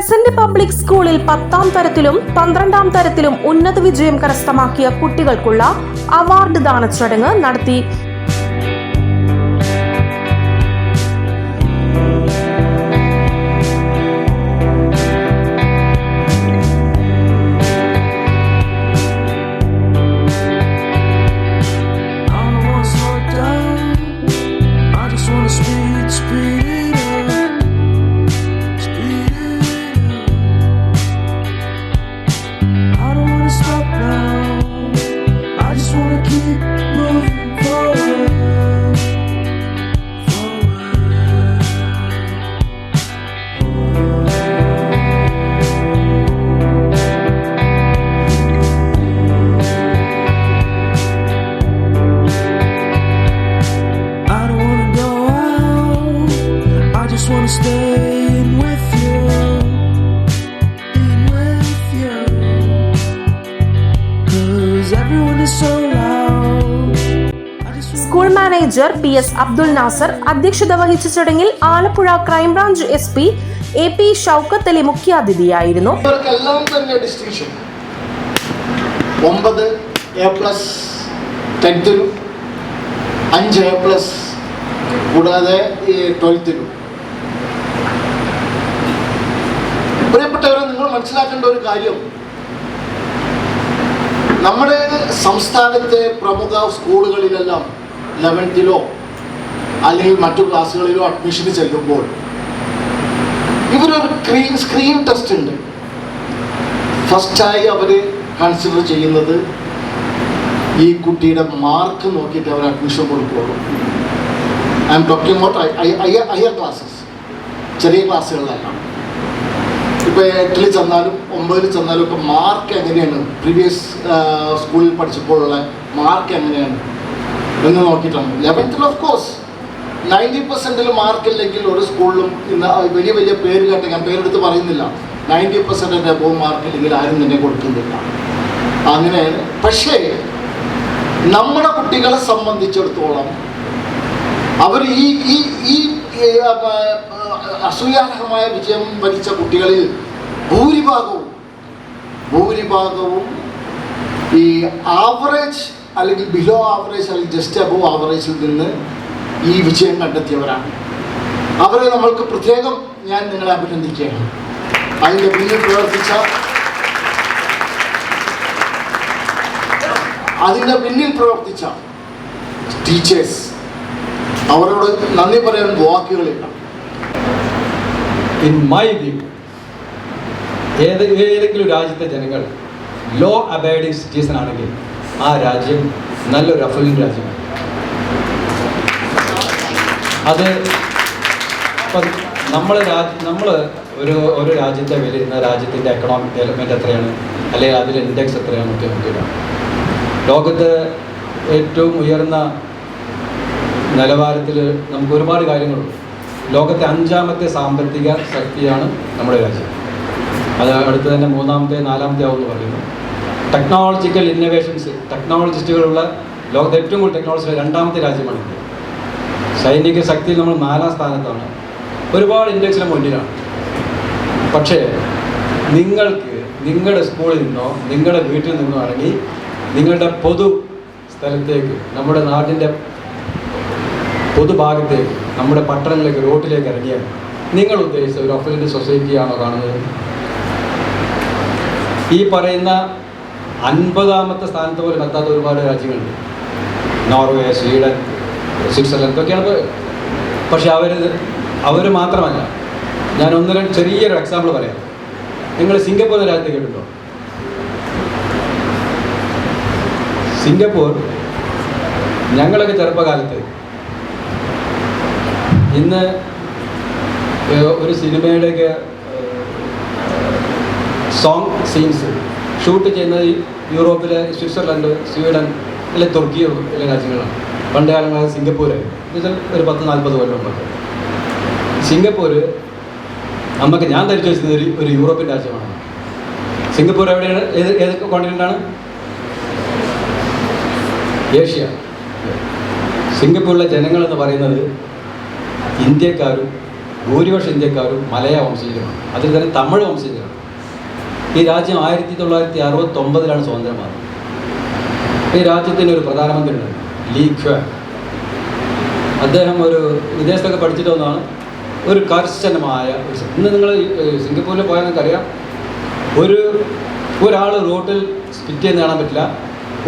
Crescent public സ്കൂളിൽ പത്താം തരത്തിലും പന്ത്രണ്ടാം തരത്തിലും ഉന്നത വിജയം കരസ്ഥമാക്കിയ കുട്ടികൾക്കുള്ള അവാർഡ് ദാന ചടങ്ങ് നടത്തി school P S Abdul Nasar അധ്യക്ഷത വഹിച്ച ചടങ്ങിൽ Alappuzha crime branch S P A P Shoukath Ali മുഖ്യാതിഥിയായിരുന്നു. ഒമ്പത് എ പ്ലസ് ടെൻത്തിലും അഞ്ച് എ പ്ലസ് കൂടാതെ ഈ ട്വൽത്തിലും പ്രിയപ്പെട്ടവരെ നിങ്ങൾ മനസ്സിലാക്കേണ്ട ഒരു കാര്യം. നമ്മുടെ സംസ്ഥാനത്തെ പ്രമുഖ സ്കൂളുകളിലെല്ലാം ലെവൻത്തിലോ അല്ലെങ്കിൽ മറ്റു ക്ലാസ്സുകളിലോ അഡ്മിഷന് ചെല്ലുമ്പോൾ ഇവരൊരു സ്ക്രീൻ സ്ക്രീൻ ടെസ്റ്റ് ഉണ്ട്. ഫസ്റ്റായി അവർ കൺസിഡർ ചെയ്യുന്നത് ഈ കുട്ടിയുടെ മാർക്ക് നോക്കിയിട്ട് അവർ admission കൊടുക്കുകയുള്ളൂ I'm talking about higher classes ചെറിയ ക്ലാസ്സുകളിലല്ല ഇപ്പോൾ എട്ടിൽ ചെന്നാലും ഒമ്പതിൽ ചെന്നാലും ഒക്കെ മാർക്ക് എങ്ങനെയാണ്? പ്രീവിയസ് സ്കൂളിൽ പഠിച്ചപ്പോഴുള്ള മാർക്ക് എങ്ങനെയാണ്? എന്ന് നോക്കിയിട്ടുണ്ട്. ലെവൻത്തിൽ ഓഫ് കോഴ്സ് നയന്റി പെർസെന്റിൽ മാർക്ക് ഇല്ലെങ്കിൽ ഒരു സ്കൂളിലും ഇന്ന് വലിയ വലിയ പേര് കേട്ട ഞാൻ പേരെടുത്ത് പറയുന്നില്ല. നയന്റി പെർസെന്റിന്റെ അബോവ് മാർക്ക് ഇല്ലെങ്കിൽ ആരും തന്നെ കൊടുക്കുന്നില്ല. അങ്ങനെ പക്ഷേ നമ്മുടെ കുട്ടികളെ സംബന്ധിച്ചിടത്തോളം അവർ ഈ ഈ ഈ അസൂയാർഹമായ വിജയം വരിച്ച കുട്ടികളിൽ ഭൂരിഭാഗവും ഭൂരിഭാഗവും ഈ ആവറേജ് അല്ലെങ്കിൽ ബിലോ ആവറേജ് അല്ലെങ്കിൽ ജസ്റ്റ് അബോവ് ആവറേജിൽ നിന്ന് ഈ വിജയം കണ്ടെത്തിയവരാണ്. അവരെ നമ്മൾക്ക് പ്രത്യേകം ഞാൻ നിങ്ങളെ അഭിനന്ദിക്കുകയാണ്. അതിന്റെ പിന്നിൽ പ്രവർത്തിച്ച അതിന്റെ പിന്നിൽ പ്രവർത്തിച്ച ടീച്ചേഴ്സ് അവരോട് നന്ദി പറയാൻ വാക്കുകളില്ല ഇൻ മൈ വ്യൂ ഏത് ഏതെങ്കിലും രാജ്യത്തെ ജനങ്ങൾ ലോ അബൈഡിങ് സിറ്റീസൺ ആണെങ്കിൽ ആ രാജ്യം നല്ലൊരു അഫലിൻ രാജ്യമാണ് അത് ഇപ്പം നമ്മൾ രാജ്യ നമ്മൾ ഒരു ഒരു രാജ്യത്തെ വിലയിരുന്ന രാജ്യത്തിന്റെ എക്കണോമിക് ഡെവലപ്മെന്റ് എത്രയാണ്? അല്ലെങ്കിൽ അതിന്റെ ഇൻഡെക്സ് എത്രയാണ്? ഒക്കെ നോക്കിയിട്ട് ലോകത്ത് ഏറ്റവും ഉയർന്ന നിലവാരത്തിൽ നമുക്ക് ഒരുപാട് കാര്യങ്ങളുണ്ട്. ലോകത്തെ അഞ്ചാമത്തെ സാമ്പത്തിക ശക്തിയാണ് നമ്മുടെ രാജ്യം. അത് അടുത്ത് തന്നെ മൂന്നാമത്തെ നാലാമത്തെ ആവും എന്ന് പറയുന്നു. ടെക്നോളജിക്കൽ ഇന്നോവേഷൻസ് ടെക്നോളജിസ്റ്റുകളുള്ള ലോകത്തെ ഏറ്റവും കൂടുതൽ ടെക്നോളജി രണ്ടാമത്തെ രാജ്യമാണ് ഇന്ത്യ. സൈനിക ശക്തിയിൽ നമ്മൾ നാലാം സ്ഥാനത്താണ്. ഒരുപാട് ഇൻഡെക്സിന് മുന്നിലാണ്. പക്ഷേ നിങ്ങൾക്ക് നിങ്ങളുടെ സ്കൂളിൽ നിന്നോ നിങ്ങളുടെ വീട്ടിൽ നിന്നോ ആണെങ്കിൽ നിങ്ങളുടെ പൊതു സ്ഥലത്തേക്ക് നമ്മുടെ നാടിന്റെ പൊതുഭാഗത്തേക്ക് നമ്മുടെ പട്ടണത്തിലേക്ക് റോട്ടിലേക്ക് ഇറങ്ങിയാൽ നിങ്ങൾ ഉദ്ദേശിച്ച ഒരു ഒഫൻഡ് സൊസൈറ്റിയാണോ കാണുന്നത്? ഈ പറയുന്ന അൻപതാമത്തെ സ്ഥാനത്ത് പോലും എത്താത്ത ഒരുപാട് രാജ്യങ്ങളുണ്ട്. നോർവേ സ്വീഡൻ സ്വിറ്റ്സർലൻഡ് ഇതൊക്കെയാണ് പോയത് പക്ഷെ അവർ അവർ മാത്രമല്ല. ഞാൻ ഒന്ന് രണ്ട് ചെറിയൊരു എക്സാമ്പിൾ പറയാം. നിങ്ങൾ സിംഗപ്പൂർ രാജ്യത്ത് കേട്ടിട്ടുണ്ടോ? സിംഗപ്പൂർ ഞങ്ങളൊക്കെ ചെറുപ്പകാലത്ത് ഇന്ന് ഒരു സിനിമയുടെയൊക്കെ സോങ് സീൻസ് ഷൂട്ട് ചെയ്യുന്നത് യൂറോപ്പിലെ സ്വിറ്റ്സർലൻഡ് സ്വീഡൻ അല്ലെ തുർക്കിയോ അല്ലെ രാജ്യങ്ങളാണ്. പണ്ട് കാലങ്ങളിൽ സിംഗപ്പൂർ ഒരു പത്ത് നാൽപ്പത് കൊല്ലം മുമ്പ് സിംഗപ്പൂർ നമുക്ക് ഞാൻ ധരിച്ചു വെച്ചത് ഒരു ഒരു യൂറോപ്യൻ രാജ്യമാണ്. സിംഗപ്പൂർ എവിടെയാണ്? ഏത് ഏത് കോണ്ടിനെന്റാണ് ഏഷ്യ. സിംഗപ്പൂരിലെ ജനങ്ങൾ എന്ന് പറയുന്നത് ഇന്ത്യക്കാരും ഭൂരിപക്ഷം ഇന്ത്യക്കാരും മലയ വംശജരുമാണ്. അതിൽ തന്നെ തമിഴ് വംശജരാണ്. ഈ രാജ്യം ആയിരത്തി തൊള്ളായിരത്തി അറുപത്തി ഒമ്പതിലാണ് സ്വതന്ത്രമാകുന്നത് ഈ രാജ്യത്തിന് ഒരു പ്രധാനമന്ത്രിയുണ്ട് ലീ ഖ്വാൻ അദ്ദേഹം ഒരു വിദേശത്തൊക്കെ പഠിച്ചിട്ട് വന്നതാണ്. ഒരു കർശനമായ ഇന്ന് നിങ്ങൾ സിംഗപ്പൂരിൽ പോയാൽ നിങ്ങൾക്കറിയാം. ഒരു ഒരാൾ റോഡിൽ സ്പിറ്റ് ചെയ്യുന്ന കാണാൻ പറ്റില്ല.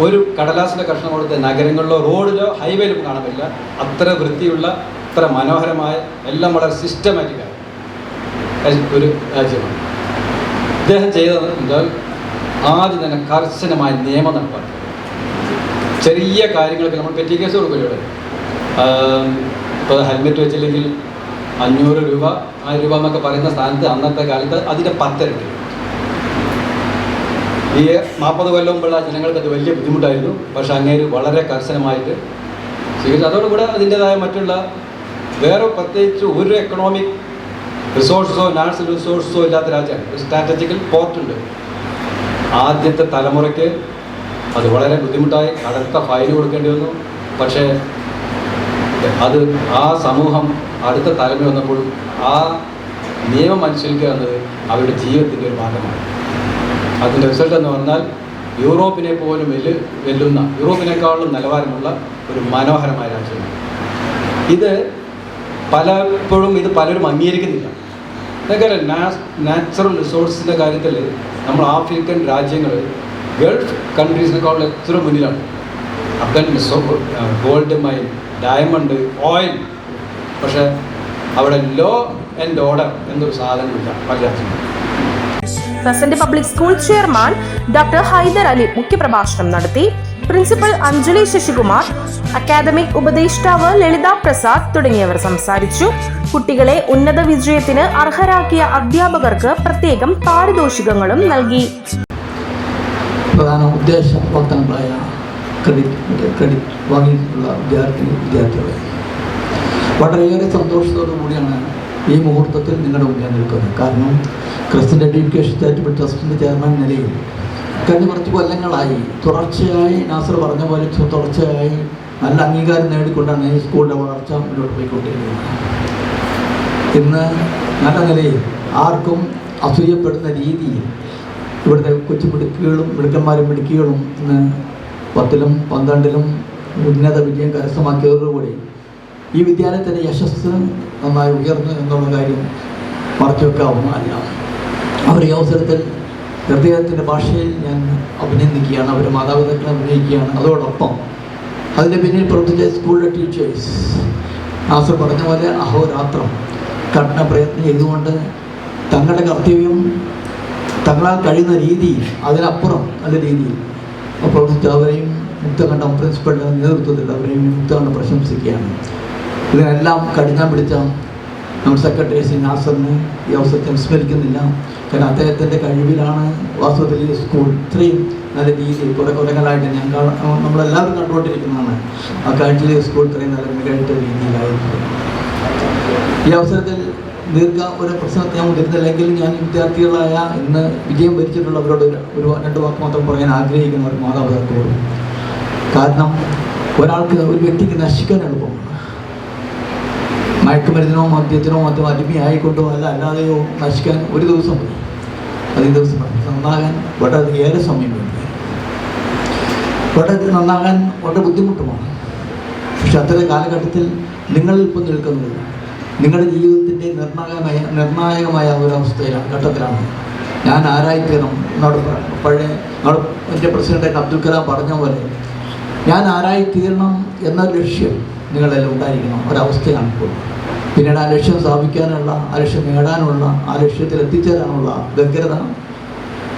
ഒരു കടലാസിന്റെ കഷ്ണം കൊടുത്ത നഗരങ്ങളിലോ റോഡിലോ ഹൈവേയിലും കാണാൻ പറ്റില്ല. അത്ര വൃത്തിയുള്ള അത്ര മനോഹരമായ എല്ലാം വളരെ സിസ്റ്റമാറ്റിക്കാണ് ഒരു രാജ്യമാണ്. ഇദ്ദേഹം ചെയ്തത് ആദ്യം തന്നെ കർശനമായ നിയമം നടപ്പാക്കി. ചെറിയ കാര്യങ്ങൾക്ക് നമ്മൾ പെറ്റി കേസ് കൊടുക്കില്ല ഇപ്പോൾ ഹെൽമെറ്റ് വെച്ചില്ലെങ്കിൽ അഞ്ഞൂറ് രൂപ ആയിരം രൂപ എന്നൊക്കെ പറയുന്ന സ്ഥാനത്ത് അന്നത്തെ കാലത്ത് അതിന്റെ പത്തിരട്ടി. ഈ നാൽപ്പത് കൊല്ലം മുമ്പുള്ള ജനങ്ങൾക്ക് അത് വലിയ ബുദ്ധിമുട്ടായിരുന്നു. പക്ഷെ അങ്ങേര് വളരെ കർശനമായിട്ട് സ്വീകരിച്ചു. അതോടുകൂടെ അതിന്റെതായ മറ്റുള്ള വേറെ പ്രത്യേകിച്ച് ഒരു എക്കണോമിക് റിസോഴ്സോ നാഷണൽ റിസോഴ്സോ ഇല്ലാത്ത രാജ്യമാണ് സ്ട്രാറ്റജിക്കൽ പോർട്ടുണ്ട് ആദ്യത്തെ തലമുറയ്ക്ക് അത് വളരെ ബുദ്ധിമുട്ടായി. അടുത്ത ഫയൽ കൊടുക്കേണ്ടി വന്നു. പക്ഷേ അത് ആ സമൂഹം അടുത്ത തലമുറ വന്നപ്പോൾ ആ നിയമം അനുസരിക്കുക എന്നത് അവരുടെ ജീവിതത്തിന്റെ ഒരു ഭാഗമാണ്. അതിന്റെ റിസൾട്ട് എന്ന് പറഞ്ഞാൽ യൂറോപ്പിനെ പോലും വെല്ലു വെല്ലുന്ന യൂറോപ്പിനേക്കാളും നിലവാരമുള്ള ഒരു മനോഹരമായ രാജ്യമാണ്. ഇത് പലപ്പോഴും ഇത് പലരും അംഗീകരിക്കുന്നില്ല. അതൊക്കെ നാച്ചുറൽ റിസോഴ്സിന്റെ കാര്യത്തിൽ നമ്മൾ ആഫ്രിക്കൻ രാജ്യങ്ങൾ ഗൾഫ് കൺട്രീസിനേക്കാളും എത്ര മുന്നിലാണ്. Afghan gold mine diamond oil പക്ഷേ അവിടെ ലോ ആൻഡ് ഓർഡർ എന്നൊരു സാധനമില്ല പല രാജ്യങ്ങളും present public school chairman doctor Haider Ali മുഖ്യപ്രഭാഷണം നടത്തി. പ്രിൻസിപ്പൽ അഞ്ജലി ശശികുമാർ അക്കാദമിക് ഉപദേഷ്ടാവ് ലളിത പ്രസാദ് തുടങ്ങിയവർ സംസാരിച്ചു. കുട്ടികളെ ഉന്നത വിജയത്തിന് അർഹരാക്കിയ അധ്യാപകർക്ക് പ്രത്യേകം പാരിതോഷികങ്ങളും നൽകി. പ്രധാന ഉദ്ദേശ വക്താക്കളായ ക്രെഡിറ്റ് ക്രെഡിറ്റ് വാങ്ങിയിട്ടുള്ള വിദ്യാർത്ഥി വിദ്യാർത്ഥികളെ. വളരെയേറെ സന്തോഷത്തോടു കൂടിയാണ് ഈ മുഹൂർത്തത്തിൽ നിങ്ങളുടെ മുന്നിൽ നിൽക്കുന്നത്. കാരണം ക്രിസ്ത്യൻ എഡ്യൂക്കേഷൻ ചാരിറ്റബിൾ ട്രസ്റ്റിന്റെ ചെയർമാൻ നിലയിൽ കഴിഞ്ഞ കുറച്ച് കൊല്ലങ്ങളായി. തുടർച്ചയായി നാസർ പറഞ്ഞ പോലെ തുടർച്ചയായി നല്ല അംഗീകാരം നേടിക്കൊണ്ടാണ് ഈ സ്കൂളിന്റെ വളർച്ച മുന്നോട്ട് പോയിക്കൊണ്ടിരിക്കുന്നത്. ഇന്ന് നല്ല നിലയിൽ ആർക്കും അസൂയപ്പെടുന്ന രീതിയിൽ ഇവിടുത്തെ കൊച്ചു മിടുക്കുകളും മിടുക്കന്മാരും മിടുക്കികളും ഇന്ന് പത്തിലും പന്ത്രണ്ടിലും ഉന്നത വിജയം കരസ്ഥമാക്കിയതോടുകൂടി ഈ വിദ്യാലയത്തിന്റെ യശസ് നന്നായി ഉയർന്നു എന്നുള്ള കാര്യം മറച്ചു വെക്കാവുന്നതല്ല. അവർ ഈ അവസരത്തിൽ ഹൃദയത്തിന്റെ ഭാഷയിൽ ഞാൻ അഭിനന്ദിക്കുകയാണ് അവരെ മാതാപിതാക്കളെ അഭിനയിക്കുകയാണ് അതോടൊപ്പം അതിന്റെ പിന്നിൽ പ്രവർത്തിച്ച സ്കൂളിലെ ടീച്ചേഴ്സ് നാസർ പറഞ്ഞ പോലെ അഹോരാത്രം കഠിന പ്രയത്നം ചെയ്തുകൊണ്ട് തങ്ങളുടെ കർത്തവ്യം തങ്ങളാൽ കഴിയുന്ന രീതി അതിനപ്പുറം നല്ല രീതിയിൽ പ്രവർത്തിച്ച അവരെയും മുക്തകണ്ഠം പ്രിൻസിപ്പളിന്റെ നേതൃത്വത്തിൽ അവരെയും മുക്തകണ്ഠം പ്രശംസിക്കുകയാണ്. ഇതിനെല്ലാം കഠിനം പിടിച്ച നമ്മുടെ സെക്രട്ടറി ശ്രീ നാസറിനെ ഈ അവസരത്തിൽ സ്മരിക്കുന്നില്ല കാരണം അദ്ദേഹത്തിന്റെ കഴിവിലാണ് വാസ്തവത്തിൽ ഈ സ്കൂൾ ഇത്രയും നല്ല രീതിയിൽ കുറേ കൊല്ലങ്ങളായിട്ട് കാണ- നമ്മളെല്ലാവരും കണ്ടുകൊണ്ടിരിക്കുന്നതാണ്. ആ കാഴ്ചയിൽ സ്കൂൾ ഇത്രയും നല്ല മികച്ച രീതിയിലായിരുന്നു ഈ അവസരത്തിൽ ദീർഘ ഒരു പ്രശ്നത്തെ ഞാൻ മുതിർന്നില്ലെങ്കിൽ ഞാൻ വിദ്യാർത്ഥികളായ ഇന്ന് വിജയം ഭരിച്ചിട്ടുള്ളവരോട് ഒരു- രണ്ട് വാക്ക് മാത്രം പറയാൻ ആഗ്രഹിക്കുന്ന ഒരു മാതാപിതാക്കളോട്. കാരണം ഒരാൾക്ക് ഒരു വ്യക്തിക്ക് നശിക്കാൻ എളുപ്പമാണ്. മയക്കുമരുന്നിനോ മദ്യത്തിനോ മറ്റും അടിമയായിക്കൊണ്ടോ അല്ല അല്ലാതെയോ നശിക്കാൻ ഒരു ദിവസം മതി അത് മതി നന്നാകാൻ വളരെ ഏറെ സമയം വേണ്ടി. വളരെ നന്നാകാൻ വളരെ ബുദ്ധിമുട്ടുമാണ്. പക്ഷെ അത്തരം കാലഘട്ടത്തിൽ നിങ്ങൾ ഇപ്പം നിൽക്കുന്നത് നിങ്ങളുടെ ജീവിതത്തിന്റെ നിർണായകമായ നിർണായകമായ ഒരവസ്ഥയിലാണ് ഘട്ടത്തിലാണ്. ഞാൻ ആരായിത്തീരണം എന്നോട് പഴയ എന്റെ പ്രസിഡന്റ് അബ്ദുൽ കലാം പറഞ്ഞ പോലെ ഞാൻ ആരായിത്തീരണം എന്ന ലക്ഷ്യം നിങ്ങളെല്ലാം ഉണ്ടായിരിക്കണം. ഒരവസ്ഥയാണ് ഇപ്പോൾ. പിന്നീട് ആ ലക്ഷ്യം സ്ഥാപിക്കാനുള്ള ആ ലക്ഷ്യം നേടാനുള്ള ആ ലക്ഷ്യത്തിൽ എത്തിച്ചേരാനുള്ള വ്യഗ്രത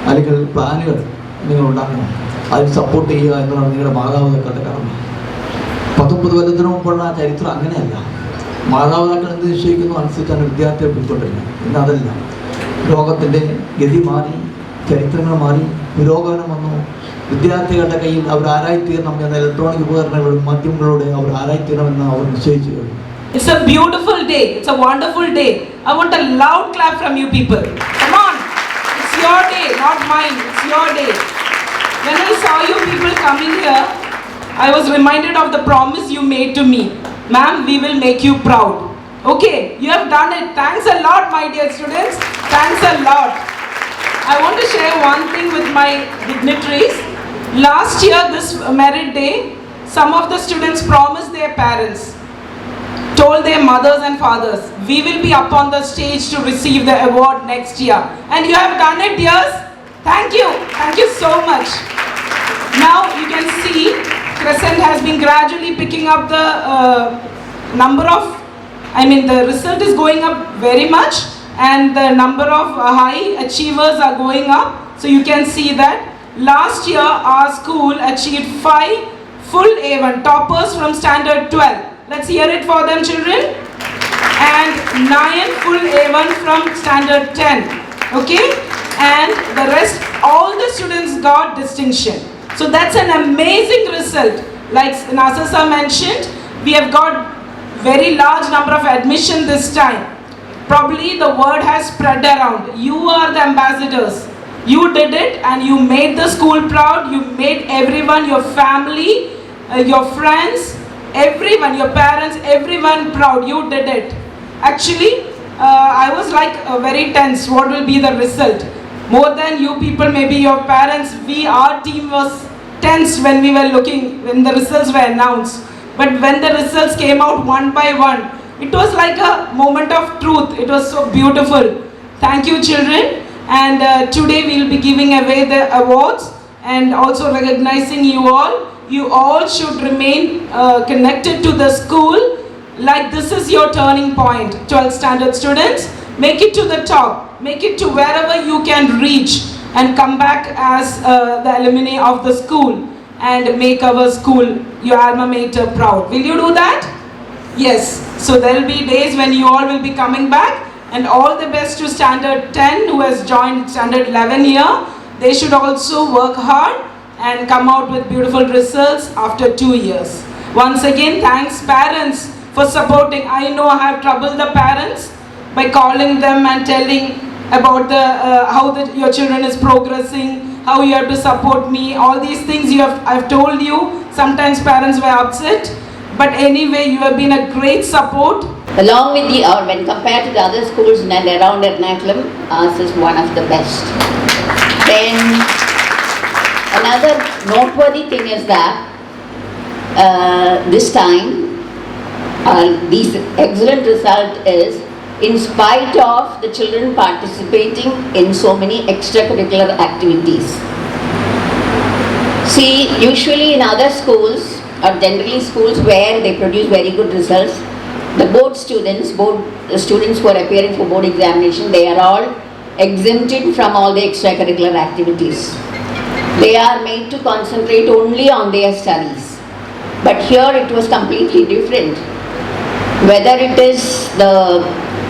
അല്ലെങ്കിൽ പ്ലാനുകൾ നിങ്ങൾ ഉണ്ടാക്കണം അതിന് സപ്പോർട്ട് ചെയ്യുക എന്നുള്ളതാണ് നിങ്ങളുടെ മാതാപിതാക്കളുടെ കടമ. പത്തൊമ്പത് കൊല്ലത്തിന് മുമ്പുള്ള ചരിത്രം അങ്ങനെയല്ല. മാതാപിതാക്കൾ എന്ത് നിശ്ചയിക്കുന്നു അനുസരിച്ചാണ് വിദ്യാർത്ഥികൾ പോയിക്കൊണ്ടിരുന്നത്. ഇന്ന് അതല്ല. ലോകത്തിന്റെ ഗതി മാറി ചരിത്രങ്ങൾ മാറി പുരോഗമനം വന്നു. വിദ്യാർത്ഥികളുടെ കയ്യിൽ അവർ ആരായിത്തീരണം എന്ന ഇലക്ട്രോണിക് ഉപകരണങ്ങളും മാധ്യമങ്ങളിലൂടെ അവർ ആരായിത്തീരണമെന്ന് അവർ നിശ്ചയിച്ചു. കഴിഞ്ഞു It's a beautiful day. It's a wonderful day. I want a loud clap from you people. Come on. It's your day, not mine. It's your day. When I saw you people coming here, I was reminded of the promise you made to me. Ma'am, we will make you proud. Okay, you have done it. Thanks a lot, my dear students. Thanks a lot. I want to share one thing with my dignitaries. Last year, this merit day, some of the students promised their parents, told their mothers and fathers, we will be up on the stage to receive the award next year. And you have done it, dears. Thank you. Thank you so much. Now you can see Crescent has been gradually picking up the uh, number of, I mean, the result is going up very much and the number of high achievers are going up. So you can see that last year our school achieved five full A1 toppers from standard 12. Let's hear it for them, children. And nine full A1 from standard 10. Okay? And the rest, all the students got distinction. So that's an amazing result. Like Nasasa mentioned, we have got very large number of admission this time. Probably the word has spread around. You are the ambassadors. You did it and you made the school proud. You made everyone, your family, uh, your friends, everyone, your parents, everyone proud. You did it. Actually, uh, I was like uh, very tense. What will be the result? More than you people, maybe your parents, we, our team was tense when we were looking, when the results were announced. But when the results came out one by one, it was like a moment of truth. It was so beautiful. Thank you, children. And uh, today we will be giving away the awards and also recognizing you all. You all should remain uh, connected to the school. Like this is your turning point 12th standard students. Make it to the top. Make it to wherever you can reach and come back as uh, the alumni of the school and make our school your alma mater proud. Will you do that? Yes. So there will be days when you all will be coming back and all the best to standard 10 who has joined standard 11 here they should also work hard and come out with beautiful results after two years once again thanks parents for supporting. I know I have troubled the parents by calling them and telling about the uh, how the, your children is progressing, how you have to support me. All these things you have I've told you. Sometimes parents were upset, but anyway, you have been a great support. Along with the, or when compared to the other schools and around Ernakulam, ours is one of the best. Then, another noteworthy thing is that, uh, this time, uh, this excellent result is in spite of the children participating in so many extracurricular activities. See, usually in other schools, or generally schools where they produce very good results, the board students, board the students who are appearing for board examination, they are all exempted from all the extracurricular activities. They are made to concentrate only on their studies. But here it was completely different. Whether it is the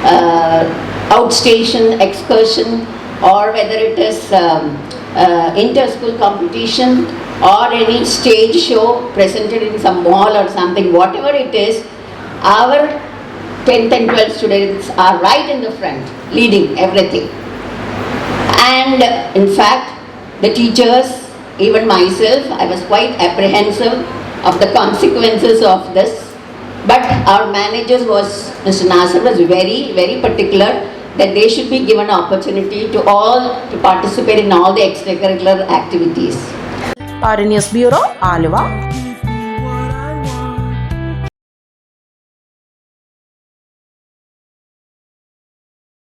uh, outstation excursion or whether it is um, uh, inter-school competition or any stage show presented in some mall or something, whatever it is, our 10th and 12th students are right in the front, leading everything. And in fact, the teachers, even myself, I was quite apprehensive of the consequences of this. But our managers was, Mr. Nasser was very, very particular that they should be given opportunity to all to participate in all the extracurricular activities. RNS Bureau, Alva.